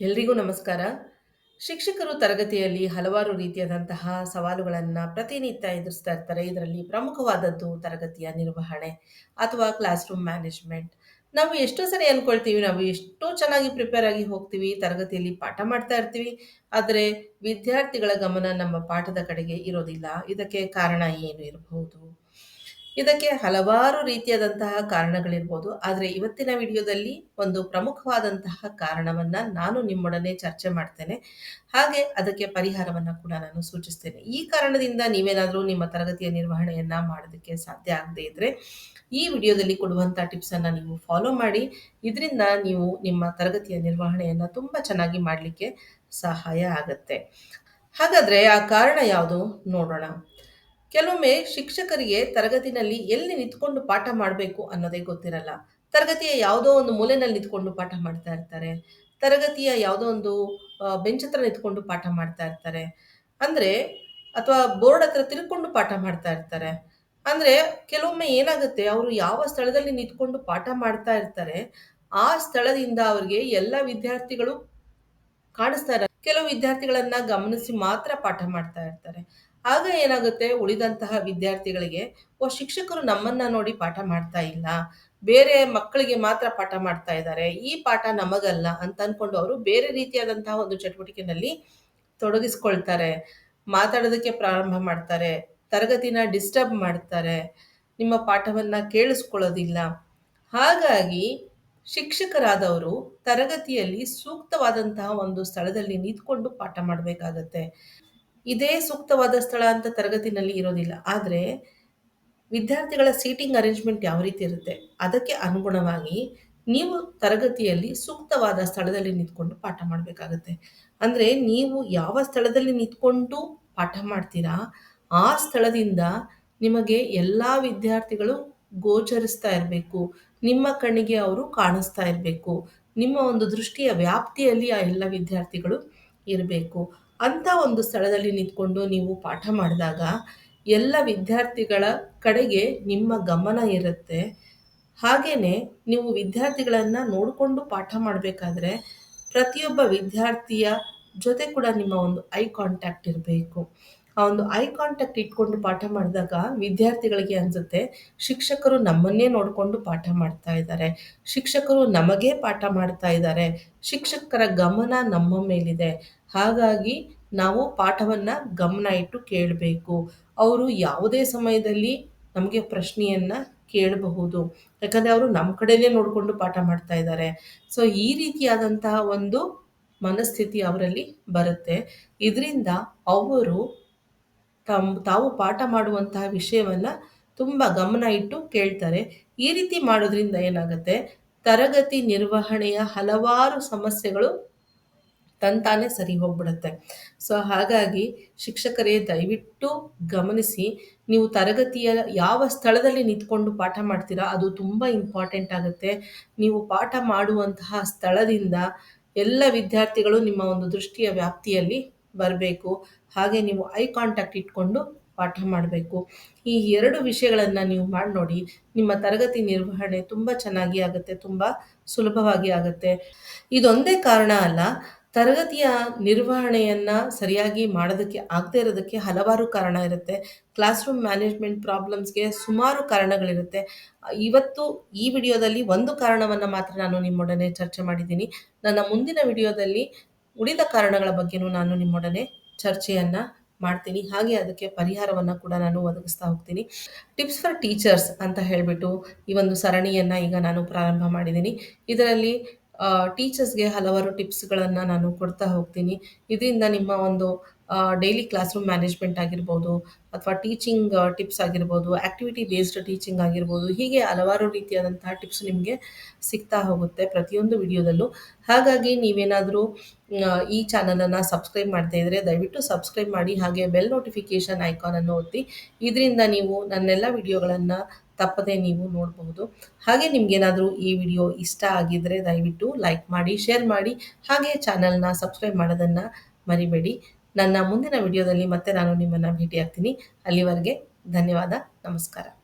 ಎಲ್ರಿಗೂ ನಮಸ್ಕಾರ. ಶಿಕ್ಷಕರು ತರಗತಿಯಲ್ಲಿ ಹಲವಾರು ರೀತಿಯಾದಂತಹ ಸವಾಲುಗಳನ್ನು ಪ್ರತಿನಿತ್ಯ ಎದುರಿಸ್ತಾ ಇರ್ತಾರೆ. ಇದರಲ್ಲಿ ಪ್ರಮುಖವಾದದ್ದು ತರಗತಿಯ ನಿರ್ವಹಣೆ ಅಥವಾ ಕ್ಲಾಸ್ ರೂಮ್ ಮ್ಯಾನೇಜ್ಮೆಂಟ್. ನಾವು ಎಷ್ಟೋ ಸರಿ ಅನ್ಕೊಳ್ತೀವಿ, ನಾವು ಎಷ್ಟೋ ಚೆನ್ನಾಗಿ ಪ್ರಿಪೇರ್ ಆಗಿ ಹೋಗ್ತೀವಿ, ತರಗತಿಯಲ್ಲಿ ಪಾಠ ಮಾಡ್ತಾ ಇರ್ತೀವಿ. ಆದರೆ ವಿದ್ಯಾರ್ಥಿಗಳ ಗಮನ ನಮ್ಮ ಪಾಠದ ಕಡೆಗೆ ಇರೋದಿಲ್ಲ. ಇದಕ್ಕೆ ಕಾರಣ ಏನು ಇರಬಹುದು? ಇದಕ್ಕೆ ಹಲವಾರು ರೀತಿಯಾದಂತಹ ಕಾರಣಗಳಿರ್ಬೋದು. ಆದರೆ ಇವತ್ತಿನ ವಿಡಿಯೋದಲ್ಲಿ ಒಂದು ಪ್ರಮುಖವಾದಂತಹ ಕಾರಣವನ್ನು ನಾನು ನಿಮ್ಮೊಡನೆ ಚರ್ಚೆ ಮಾಡ್ತೇನೆ. ಹಾಗೆ ಅದಕ್ಕೆ ಪರಿಹಾರವನ್ನು ಕೂಡ ನಾನು ಸೂಚಿಸ್ತೇನೆ. ಈ ಕಾರಣದಿಂದ ನೀವೇನಾದರೂ ನಿಮ್ಮ ತರಗತಿಯ ನಿರ್ವಹಣೆಯನ್ನು ಮಾಡೋದಕ್ಕೆ ಸಾಧ್ಯ ಆಗದೇ ಇದ್ದರೆ ಈ ವಿಡಿಯೋದಲ್ಲಿ ಕೊಡುವಂಥ ಟಿಪ್ಸನ್ನು ನೀವು ಫಾಲೋ ಮಾಡಿ. ಇದರಿಂದ ನೀವು ನಿಮ್ಮ ತರಗತಿಯ ನಿರ್ವಹಣೆಯನ್ನು ತುಂಬ ಚೆನ್ನಾಗಿ ಮಾಡಲಿಕ್ಕೆ ಸಹಾಯ ಆಗುತ್ತೆ ಹಾಗಾದರೆ ಆ ಕಾರಣ ಯಾವುದು ನೋಡೋಣ. ಕೆಲವೊಮ್ಮೆ ಶಿಕ್ಷಕರಿಗೆ ತರಗತಿನಲ್ಲಿ ಎಲ್ಲಿ ನಿಂತ್ಕೊಂಡು ಪಾಠ ಮಾಡಬೇಕು ಅನ್ನೋದೇ ಗೊತ್ತಿರಲ್ಲ. ತರಗತಿಯ ಯಾವುದೋ ಒಂದು ಮೂಲೆನಲ್ಲಿ ನಿಂತ್ಕೊಂಡು ಪಾಠ ಮಾಡ್ತಾ ಇರ್ತಾರೆ. ತರಗತಿಯ ಯಾವುದೋ ಒಂದು ಬೆಂಚ್ ಹತ್ರ ನಿಂತ್ಕೊಂಡು ಪಾಠ ಮಾಡ್ತಾ ಇರ್ತಾರೆ. ಅಂದ್ರೆ ಅಥವಾ ಬೋರ್ಡ್ ಹತ್ರ ತಿರ್ಕೊಂಡು ಪಾಠ ಮಾಡ್ತಾ ಇರ್ತಾರೆ. ಅಂದ್ರೆ ಕೆಲವೊಮ್ಮೆ ಏನಾಗುತ್ತೆ ಅವರು ಯಾವ ಸ್ಥಳದಲ್ಲಿ ನಿಂತ್ಕೊಂಡು ಪಾಠ ಮಾಡ್ತಾ ಇರ್ತಾರೆ, ಆ ಸ್ಥಳದಿಂದ ಅವ್ರಿಗೆ ಎಲ್ಲ ವಿದ್ಯಾರ್ಥಿಗಳು ಕಾಣಿಸ್ತಾ ಇರ ಕೆಲವು ವಿದ್ಯಾರ್ಥಿಗಳನ್ನ ಗಮನಿಸಿ ಮಾತ್ರ ಪಾಠ ಮಾಡ್ತಾ ಇರ್ತಾರೆ. ಆಗ ಏನಾಗುತ್ತೆ ಉಳಿದಂತಹ ವಿದ್ಯಾರ್ಥಿಗಳಿಗೆ, ಓ, ಶಿಕ್ಷಕರು ನಮ್ಮನ್ನ ನೋಡಿ ಪಾಠ ಮಾಡ್ತಾ ಇಲ್ಲ. ಬೇರೆ ಮಕ್ಕಳಿಗೆ ಮಾತ್ರ ಪಾಠ ಮಾಡ್ತಾ ಇದ್ದಾರೆ. ಈ ಪಾಠ ನಮಗಲ್ಲ ಅಂತ ಅನ್ಕೊಂಡು ಅವರು ಬೇರೆ ರೀತಿಯಾದಂತಹ ಒಂದು ಚಟುವಟಿಕೆನಲ್ಲಿ ತೊಡಗಿಸ್ಕೊಳ್ತಾರೆ. ಮಾತಾಡೋದಕ್ಕೆ ಪ್ರಾರಂಭ ಮಾಡ್ತಾರೆ. ತರಗತಿನ ಡಿಸ್ಟರ್ಬ್ ಮಾಡ್ತಾರೆ. ನಿಮ್ಮ ಪಾಠವನ್ನ ಕೇಳಿಸ್ಕೊಳ್ಳೋದಿಲ್ಲ. ಹಾಗಾಗಿ ಶಿಕ್ಷಕರಾದವರು ತರಗತಿಯಲ್ಲಿ ಸೂಕ್ತವಾದಂತಹ ಒಂದು ಸ್ಥಳದಲ್ಲಿ ನಿಂತ್ಕೊಂಡು ಪಾಠ ಮಾಡಬೇಕಾಗತ್ತೆ. ಇದೇ ಸೂಕ್ತವಾದ ಸ್ಥಳ ಅಂತ ತರಗತಿನಲ್ಲಿ ಇರೋದಿಲ್ಲ. ಆದರೆ ವಿದ್ಯಾರ್ಥಿಗಳ ಸೀಟಿಂಗ್ ಅರೇಂಜ್‌ಮೆಂಟ್ ಯಾವ ರೀತಿ ಇರುತ್ತೆ, ಅದಕ್ಕೆ ಅನುಗುಣವಾಗಿ ನೀವು ತರಗತಿಯಲ್ಲಿ ಸೂಕ್ತವಾದ ಸ್ಥಳದಲ್ಲಿ ನಿಂತ್ಕೊಂಡು ಪಾಠ ಮಾಡಬೇಕಾಗತ್ತೆ. ಅಂದರೆ ನೀವು ಯಾವ ಸ್ಥಳದಲ್ಲಿ ನಿಂತ್ಕೊಂಡು ಪಾಠ ಮಾಡ್ತೀರಾ, ಆ ಸ್ಥಳದಿಂದ ನಿಮಗೆ ಎಲ್ಲ ವಿದ್ಯಾರ್ಥಿಗಳು ಗೋಚರಿಸ್ತಾ ಇರಬೇಕು. ನಿಮ್ಮ ಕಣ್ಣಿಗೆ ಅವರು ಕಾಣಿಸ್ತಾ ಇರಬೇಕು. ನಿಮ್ಮ ಒಂದು ದೃಷ್ಟಿಯ ವ್ಯಾಪ್ತಿಯಲ್ಲಿ ಆ ಎಲ್ಲ ವಿದ್ಯಾರ್ಥಿಗಳು ಇರಬೇಕು. ಅಂತ ಒಂದು ಸ್ಥಳದಲ್ಲಿ ನಿಂತ್ಕೊಂಡು ನೀವು ಪಾಠ ಮಾಡಿದಾಗ ಎಲ್ಲ ವಿದ್ಯಾರ್ಥಿಗಳ ಕಡೆಗೆ ನಿಮ್ಮ ಗಮನ ಇರುತ್ತೆ. ಹಾಗೇ ನೀವು ವಿದ್ಯಾರ್ಥಿಗಳನ್ನು ನೋಡಿಕೊಂಡು ಪಾಠ ಮಾಡಬೇಕಾದ್ರೆ ಪ್ರತಿಯೊಬ್ಬ ವಿದ್ಯಾರ್ಥಿಯ ಜೊತೆ ಕೂಡ ನಿಮ್ಮ ಒಂದು ಐ ಕಾಂಟ್ಯಾಕ್ಟ್ ಇರಬೇಕು. ಆ ಒಂದು ಐ ಕಾಂಟ್ಯಾಕ್ಟ್ ಇಟ್ಕೊಂಡು ಪಾಠ ಮಾಡಿದಾಗ ವಿದ್ಯಾರ್ಥಿಗಳಿಗೆ ಅನ್ಸುತ್ತೆ, ಶಿಕ್ಷಕರು ನಮ್ಮನ್ನೇ ನೋಡಿಕೊಂಡು ಪಾಠ ಮಾಡ್ತಾ ಇದ್ದಾರೆ. ಶಿಕ್ಷಕರು ನಮಗೇ ಪಾಠ ಮಾಡ್ತಾ ಇದ್ದಾರೆ. ಶಿಕ್ಷಕರ ಗಮನ ನಮ್ಮ ಮೇಲಿದೆ. ಹಾಗಾಗಿ ನಾವು ಪಾಠವನ್ನ ಗಮನ ಇಟ್ಟು ಕೇಳಬೇಕು. ಅವರು ಯಾವುದೇ ಸಮಯದಲ್ಲಿ ನಮಗೆ ಪ್ರಶ್ನೆಯನ್ನ ಕೇಳಬಹುದು. ಯಾಕಂದ್ರೆ ಅವರು ನಮ್ಮ ಕಡೆನೇ ನೋಡಿಕೊಂಡು ಪಾಠ ಮಾಡ್ತಾ ಇದ್ದಾರೆ. ಸೊ ಈ ರೀತಿಯಾದಂತಹ ಒಂದು ಮನಸ್ಥಿತಿ ಅವರಲ್ಲಿ ಬರುತ್ತೆ. ಇದರಿಂದ ಅವರು ತಮ್ ತಾವು ಪಾಠ ಮಾಡುವಂತಹ ವಿಷಯವನ್ನ ತುಂಬಾ ಗಮನ ಇಟ್ಟು ಕೇಳ್ತಾರೆ. ಈ ರೀತಿ ಮಾಡೋದ್ರಿಂದ ಏನಾಗುತ್ತೆ, ತರಗತಿ ನಿರ್ವಹಣೆಯ ಹಲವಾರು ಸಮಸ್ಯೆಗಳು ತಂತಾನೆ ಸರಿ ಹೋಗ್ಬಿಡುತ್ತೆ. ಸೊ ಹಾಗಾಗಿ ಶಿಕ್ಷಕರೇ ದಯವಿಟ್ಟು ಗಮನಿಸಿ, ನೀವು ತರಗತಿಯ ಯಾವ ಸ್ಥಳದಲ್ಲಿ ನಿಂತ್ಕೊಂಡು ಪಾಠ ಮಾಡ್ತೀರಾ ಅದು ತುಂಬಾ ಇಂಪಾರ್ಟೆಂಟ್ ಆಗುತ್ತೆ. ನೀವು ಪಾಠ ಮಾಡುವಂತಹ ಸ್ಥಳದಿಂದ ಎಲ್ಲ ವಿದ್ಯಾರ್ಥಿಗಳು ನಿಮ್ಮ ಒಂದು ದೃಷ್ಟಿಯ ವ್ಯಾಪ್ತಿಯಲ್ಲಿ ಬರ್ಬೇಕು. ಹಾಗೆ ನೀವು ಐ ಕಾಂಟ್ಯಾಕ್ಟ್ ಇಟ್ಕೊಂಡು ಪಾಠ ಮಾಡಬೇಕು. ಈ ಎರಡು ವಿಷಯಗಳನ್ನು ನೀವು ಮಾಡಿ ನೋಡಿ. ನಿಮ್ಮ ತರಗತಿ ನಿರ್ವಹಣೆ ತುಂಬಾ ಚೆನ್ನಾಗಿ ಆಗುತ್ತೆ. ತುಂಬಾ ಸುಲಭವಾಗಿ ಆಗುತ್ತೆ. ಇದೊಂದೇ ಕಾರಣ ಅಲ್ಲ, ತರಗತಿಯ ನಿರ್ವಹಣೆಯನ್ನು ಸರಿಯಾಗಿ ಮಾಡೋದಕ್ಕೆ ಆಗದೆ ಇರೋದಕ್ಕೆ ಹಲವಾರು ಕಾರಣ ಇರುತ್ತೆ. ಕ್ಲಾಸ್ ರೂಮ್ ಮ್ಯಾನೇಜ್‌ಮೆಂಟ್ ಪ್ರಾಬ್ಲಮ್ಸ್‌ಗೆ ಸುಮಾರು ಕಾರಣಗಳಿರುತ್ತೆ. ಇವತ್ತು ಈ ವಿಡಿಯೋದಲ್ಲಿ ಒಂದು ಕಾರಣವನ್ನ ಮಾತ್ರ ನಾನು ನಿಮ್ಮೊಡನೆ ಚರ್ಚೆ ಮಾಡಿದ್ದೀನಿ. ನನ್ನ ಮುಂದಿನ ವಿಡಿಯೋದಲ್ಲಿ ಉಳಿದ ಕಾರಣಗಳ ಬಗ್ಗೆನೂ ನಾನು ನಿಮ್ಮೊಡನೆ ಚರ್ಚೆಯನ್ನ ಮಾಡ್ತೀನಿ. ಹಾಗೆ ಅದಕ್ಕೆ ಪರಿಹಾರವನ್ನ ಕೂಡ ನಾನು ಒದಗಿಸ್ತಾ ಹೋಗ್ತೀನಿ. ಟಿಪ್ಸ್ ಫಾರ್ ಟೀಚರ್ಸ್ ಅಂತ ಹೇಳ್ಬಿಟ್ಟು ಈ ಒಂದು ಸರಣಿಯನ್ನ ಈಗ ನಾನು ಪ್ರಾರಂಭ ಮಾಡಿದ್ದೀನಿ. ಇದರಲ್ಲಿ ಟೀಚರ್ಸ್‌ಗೆ ಹಲವಾರು ಟಿಪ್ಸ್ಗಳನ್ನು ನಾನು ಕೊಡ್ತಾ ಹೋಗ್ತೀನಿ. ಇದರಿಂದ ನಿಮ್ಮ ಒಂದು ಡೈಲಿ ಕ್ಲಾಸ್ ರೂಮ್ ಮ್ಯಾನೇಜ್‌ಮೆಂಟ್ ಆಗಿರ್ಬೋದು, ಅಥವಾ ಟೀಚಿಂಗ್ ಟಿಪ್ಸ್ ಆಗಿರ್ಬೋದು, ಆಕ್ಟಿವಿಟಿ ಬೇಸ್ಡ್ ಟೀಚಿಂಗ್ ಆಗಿರ್ಬೋದು, ಹೀಗೆ ಹಲವಾರು ರೀತಿಯಾದಂತಹ ಟಿಪ್ಸ್ ನಿಮಗೆ ಸಿಗ್ತಾ ಹೋಗುತ್ತೆ ಪ್ರತಿಯೊಂದು ವಿಡಿಯೋದಲ್ಲೂ. ಹಾಗಾಗಿ ನೀವೇನಾದರೂ ಈ ಚಾನಲನ್ನು ಸಬ್ಸ್ಕ್ರೈಬ್ ಮಾಡ್ತಾ ಇದ್ದರೆ ದಯವಿಟ್ಟು ಸಬ್ಸ್ಕ್ರೈಬ್ ಮಾಡಿ. ಹಾಗೆ ಬೆಲ್ ನೋಟಿಫಿಕೇಷನ್ ಐಕಾನ್ ಅನ್ನು ಒತ್ತಿ. ಇದರಿಂದ ನೀವು ನನ್ನೆಲ್ಲ ವಿಡಿಯೋಗಳನ್ನು ತಪ್ಪದೆ ನೀವು ನೋಡಬಹುದು. ಹಾಗೆ ನಿಮಗೇನಾದರೂ ಈ ವಿಡಿಯೋ ಇಷ್ಟ ಆಗಿದ್ದರೆ ದಯವಿಟ್ಟು ಲೈಕ್ ಮಾಡಿ, ಶೇರ್ ಮಾಡಿ. ಹಾಗೆ ಚಾನಲ್‌ನ ಸಬ್ಸ್ಕ್ರೈಬ್ ಮಾಡೋದನ್ನು ಮರಿಬೇಡಿ. ನನ್ನ ಮುಂದಿನ ವಿಡಿಯೋದಲ್ಲಿ ಮತ್ತೆ ನಾನು ನಿಮ್ಮನ್ನು ಭೇಟಿಯಾಗ್ತೀನಿ. ಅಲ್ಲಿವರೆಗೆ ಧನ್ಯವಾದ. ನಮಸ್ಕಾರ.